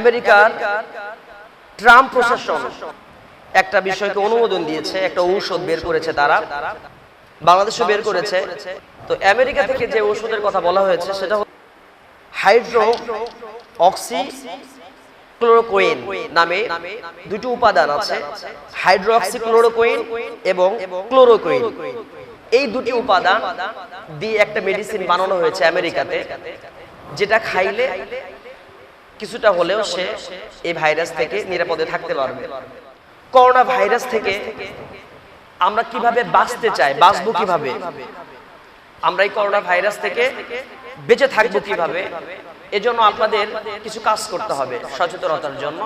আমেরিকার ট্রাম্প প্রশাসন একটা বিষয়কে অনুমোদন দিয়েছে, একটা ঔষধ বের করেছে তারা, বাংলাদেশও বের করেছে। তো আমেরিকা থেকে যে ঔষধের কথা বলা হয়েছে সেটা হাইড্রো অক্সি ক্লোরোকোইন নামে দুটি উপাদান আছে হাইড্রোক্সি ক্লোরোকোইন এবং ক্লোরোকোইন এই দুটি উপাদান দিয়ে একটা মেডিসিন বানানো হয়েছে আমেরিকাতে, যেটা খাইলে কিছুটা হলেও সে এই ভাইরাস থেকে নিরাপদে থাকতে পারবে। করোনা ভাইরাস থেকে আমরা কীভাবে বাঁচতে চাই, বাঁচবো কীভাবে? আমরা এই করোনা ভাইরাস থেকে বেঁচে থাকব কীভাবে? এজন্য আপনাদের কিছু কাজ করতে হবে সচেতনতার জন্য।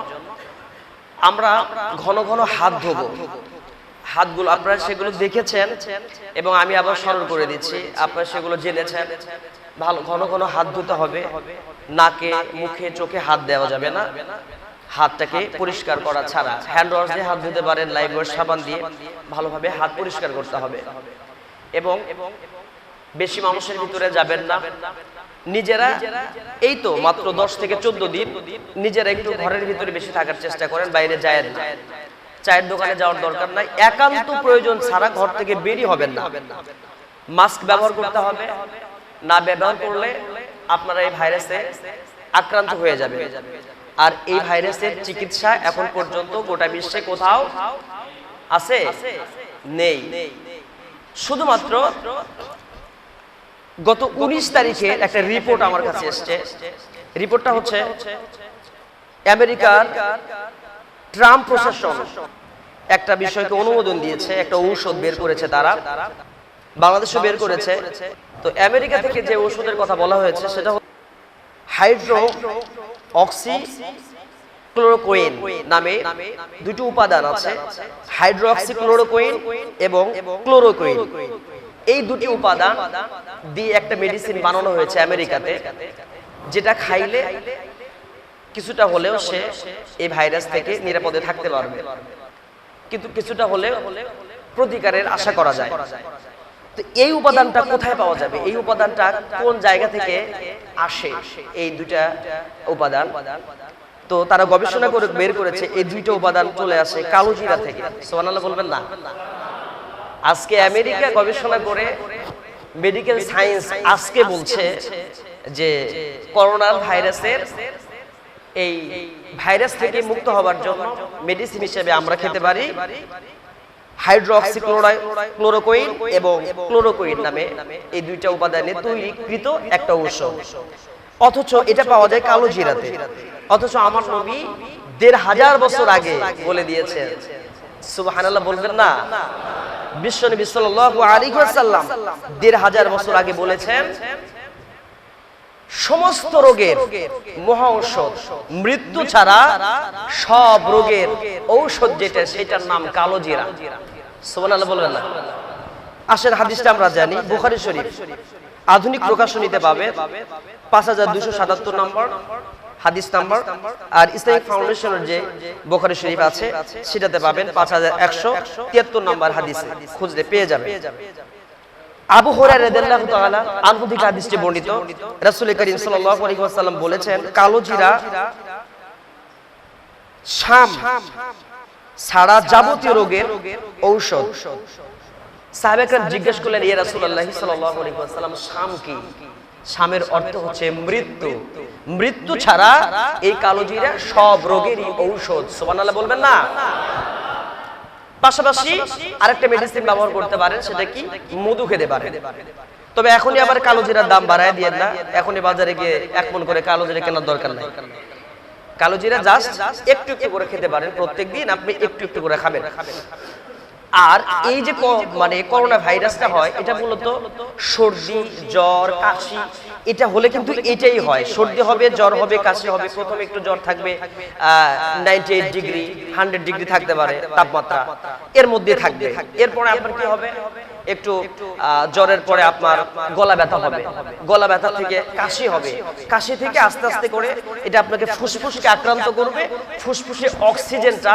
আমরা ঘন ঘন হাত ধোবো। হাতগুলো, আপনারা সেগুলো দেখেছেন এবং আমি আবার স্মরণ করে দিচ্ছি, আপনারা সেগুলো জেনেছেন। ভালো, ঘন ঘন হাত ধুতে হবে। নাকে, মুখে, চোখে হাত দেওয়া যাবে না। হাতটাকে পরিষ্কার করা ছাড়া। হ্যান্ড ওয়াশ দিয়ে হাত ধুতে পারেন লাইভ ওয়াশ সাবান দিয়ে ভালোভাবে হাত পরিষ্কার করতে হবে। এবং বেশি মানুষের ভিতরে যাবেন না। নিজেরা, এই তো মাত্র দশ থেকে চোদ্দ দিন নিজেরা একটু ঘরের ভিতরে বেশি থাকার চেষ্টা করেন, বাইরে যায় না। চায়ের দোকানে যাওয়ার দরকার নাই। একান্ত প্রয়োজন ছাড়া ঘর থেকে বেরি হবেন না। মাস্ক ব্যবহার করতে হবে। না ব্যবহার করলে আপনারা এই ভাইরাসে আক্রান্ত হয়ে যাবে। আর এই ভাইরাসের চিকিৎসা এখন পর্যন্ত গোটা বিশ্বে কোথাও আছে নেই। শুধুমাত্র গত উনিশ তারিখে একটা রিপোর্ট আমার কাছে এসছে। রিপোর্টটা হচ্ছে আমেরিকার ট্রাম্প প্রশাসন একটা বিষয়কে অনুমোদন দিয়েছে, একটা ঔষধ বের করেছে তারা। বাংলাদেশও বের করেছে। তো আমেরিকা থেকে যে ঔষধের কথা বলা হয়েছে, সেটা হাইড্রো অক্সি ক্লোরোকোইন নামে দুটি উপাদান আছে, হাইড্রোক্সি ক্লোরোকোইন এবং ক্লোরোকোইন। এই দুটি উপাদান দিয়ে একটা মেডিসিন বানানো হয়েছে আমেরিকাতে, যেটা খাইলে কিছুটা হলেও সে এই ভাইরাস থেকে নিরাপদে থাকতে পারবে। কিন্তু কিছুটা হলেও প্রতিকারের আশা করা যায়। তো এই উপাদানটা কোথায় পাওয়া যাবে? এই উপাদানটা কোন জায়গা থেকে আসে? এই দুইটা উপাদান। তো তারা গবেষণা করে বের করেছে, এই দুইটা উপাদান চলে আসে কালো জিরা থেকে। সোহানাল্লাহ বলবেন না? আজকে আমেরিকা গবেষণা করে মেডিকেল সায়েন্স আজকে বলছে যে করোনা ভাইরাসের এই ভাইরাস থেকে মুক্ত হওয়ার জন্য মেডিসিন হিসেবে আমরা খেতে পারি হাইড্রোক্সি ক্লোরোকোইন এবং ক্লোরোকোইন নামে এই দুইটা উপাদানে তৈরিকৃত একটা ঔষধ। অথচ এটা পাওয়া যায় কালো জিরাতে। অথচ আমার নবী দেড় হাজার বছর আগে বলে দিয়েছে সুবহানাল্লাহ বলবেন না। বিশ্বনবী সাল্লাল্লাহু আলাইহি ওয়াসাল্লাম দেড় হাজার বছর আগে বলেছেন সমস্ত রোগের মহা ঔষধ। মৃত্যু ছাড়া সব রোগের ঔষধ যেটা, সেটার নাম কালো জিরা সুবহানাল্লাহ বলবেন না। আসেন, হাদিসটা আমরা জানি। বুখারী শরীফ। আধুনিক প্রকাশনীতে পাবে। পাঁচ হাজার দুশো সাতাত্তর নম্বর হাদিস নাম্বার। আর ইসলামিক ফাউন্ডেশনের যে বোখারি শরীফ আছে, সেটাতে পাবেন পাঁচ হাজার একশো তিয়াত্তর নম্বর হাদিসে। খুঁজলে পেয়ে যাবে আবু হুরায়রা বর্ণিত। করিম বলেছেন কালো জিরা শাম সারা যাবতীয় রোগের ঔষধ। জিজ্ঞেস করলেন, ইয়া রাসূলুল্লাহি শাম কি? শামের অর্থ হচ্ছে মৃত্যু। মৃত্যু ছাড়া এই কালো জিরা সব রোগেরই ঔষধ। সুবহানাল্লাহ বলবেন না? পাশাপাশি আরেকটা মেডিসিন ব্যবহার করতে পারেন সেটা কি? মধু খেতে পারেন। তবে এখনই আবার কালো জিরার দাম বাড়ায় দিয়ে না এখনই বাজারে গিয়ে এক মন করে কালো জিরা কেনার দরকার নাই। কালো জিরা জাস্ট একটু একটু করে খেতে পারেন প্রত্যেকদিন আপনি একটু একটু করে খাবেন। আর এই যে মানে করোনা ভাইরাসটা হয় এটা মূলত সর্দি জ্বর কাশি এটা হলে কিন্তু এটাই হয়। সর্দি হবে জ্বর হবে কাশি হবে প্রথমে একটু জ্বর থাকবে ninety eight degree hundred degree থাকতে পারে তাপমাত্রা। এর মধ্যে থাকবে। এরপরে আপনার কি হবে? একটু আহ, জ্বরের পরে আপনার গলা ব্যথা হবে। গলা ব্যথা থেকে কাশি হবে। কাশি থেকে আস্তে আস্তে করে এটা আপনাকে ফুসফুসকে আক্রান্ত করবে। ফুসফুসে অক্সিজেনটা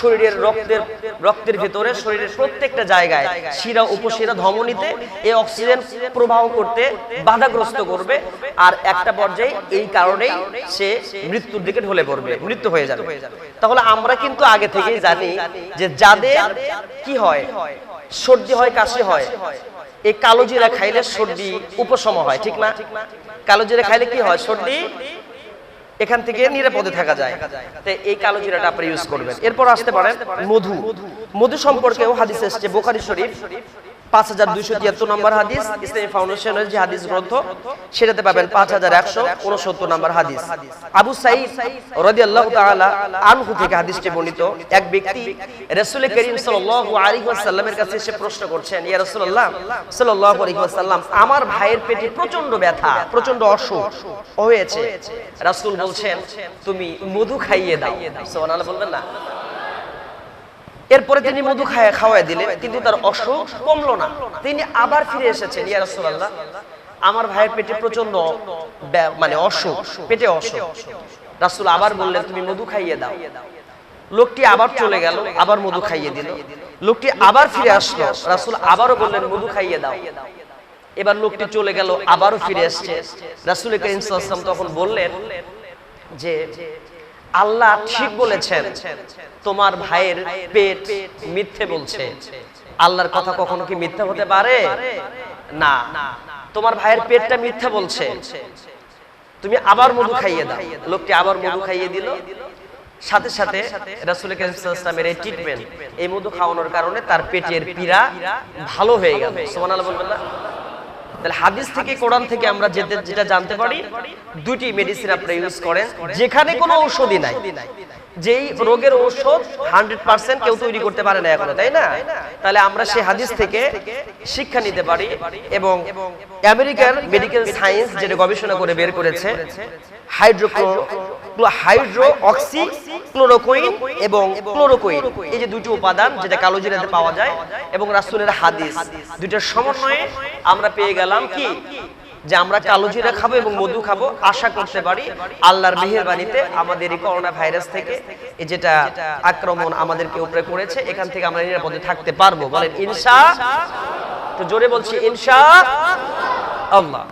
শরীরের রক্তের রক্তের ভিতরে শরীরের প্রত্যেকটা জায়গায় শিরা উপশিরা ধমনীতে এই অক্সিজেন প্রবাহ করতে বাধাগ্রস্ত করবে। আর একটা পর্যায়ে এই কারণেই সে মৃত্যুর দিকে ঢলে পড়বে মৃত্যু হয়ে যাবে। তাহলে আমরা কিন্তু আগে থেকেই জানি যে যাদের কি হয় সর্দি হয়, কাশি হয়, এই কালো জিরা খাইলে সর্দি উপশম হয়, ঠিক না? কালো জিরা খাইলে কি হয়? সর্দি এখান থেকে নিরাপদে থাকা যায়। এই কালো জিরাটা আপনি ইউজ করবেন। এরপর আসতে পারেন মধু। মধু সম্পর্কেও হাদিস এসছে, বোখারি শরীফ। পাঁচ হাজার দুইশো তিয়াত্তর নম্বর হাদিস, ইসলামী ফাউন্ডেশনের যে হাদিস গ্রন্থ, সেটাতে পাবেন পাঁচ হাজার একশো উনসত্তর নম্বর হাদিস। আবু সাইদ আনহু থেকে হাদিসটি বর্ণিত। এক ব্যক্তি রসুল করিম ওয়াসাল্লামের কাছে এসে প্রশ্ন করছেন, ইয়া রাসূলুল্লাহ, সাল্লাল্লাহু আলাইহি আমার ভাইয়ের পেটে প্রচণ্ড ব্যথা প্রচণ্ড অসুখ হয়েছে। রাসূল বলছেন, তুমি মধু খাইয়ে দাও। বলবেন না? এরপরে তিনি মধু খায় খাওয়াই দিলেন, কিন্তু তার অসুখ কমলো না। তিনি আবার ফিরে এসেছেন, ইয়া রাসূলুল্লাহ। আমার ভাইয়ের পেটে প্রচণ্ড মানে অসুখ, পেটে অসুখ। রাসূল আবার বললেন, তুমি মধু খাইয়ে দাও। লোকটি আবার চলে গেল, আবার মধু খাইয়ে দিল। লোকটি আবার ফিরে আসলো, রাসূল আবারও বললেন, মধু খাইয়ে দাও। এবার লোকটি চলে গেল, আবারও ফিরে আসছে রাসূল করিম তখন বললেন যে আল্লাহ ঠিক বলেছেন তোমার ভাইয়ের পেট মিথ্যে বলছে। আল্লাহর কথা কখনো কি মিথ্যা হতে পারে? না। তোমার ভাইয়ের পেটটা মিথ্যা বলছে। তুমি আবার মধু খাইয়ে দাও। লোকটি আবার মধু খাইয়ে দিল। সাথে সাথে রাসূল সাল্লাল্লাহু এই ট্রিটমেন্ট এই মধু খাওয়ানোর কারণে তার পেটের পীড়া ভালো হয়ে গেল। সুবহানাল্লাহ বলবেন না? তাহলে হাদিস থেকে, কোরআন থেকে আমরা যেটা জানতে পারি দুটি মেডিসিন আপনারা ইউজ করেন। যেখানে কোনো ঔষধি নাই। যেই রোগের ঔষধ হান্ড্রেড পার্সেন্ট কেউ তৈরি করতে পারে না এখনও তাই না? তাহলে আমরা সেই হাদিস থেকে শিক্ষা নিতে পারি এবং আমেরিকার মেডিকেল সায়েন্স যেটা গবেষণা করে বের করেছে হাইড্রোক্লো হাইড্রো অক্সি ক্লোরোকুইন এবং ক্লোরোকুইন এই যে দুটি উপাদান যেটা কালো জিরাতে পাওয়া যায় এবং রাসূলের হাদিস দুইটার সমন্বয়ে আমরা পেয়ে গেলাম কি? যে আমরা কালো জিরা খাব এবং মধু খাব, আশা করতে পারি আল্লাহর মেহেরবানিতে আমাদের এই করোনা ভাইরাস থেকে এই যেটা আক্রমণ আমাদেরকে উপরে করেছে, এখান থেকে আমরা নিরাপদে থাকতে পারব। বলেন, ইনশা তো জোরে বলছি, ইনশা আল্লাহ।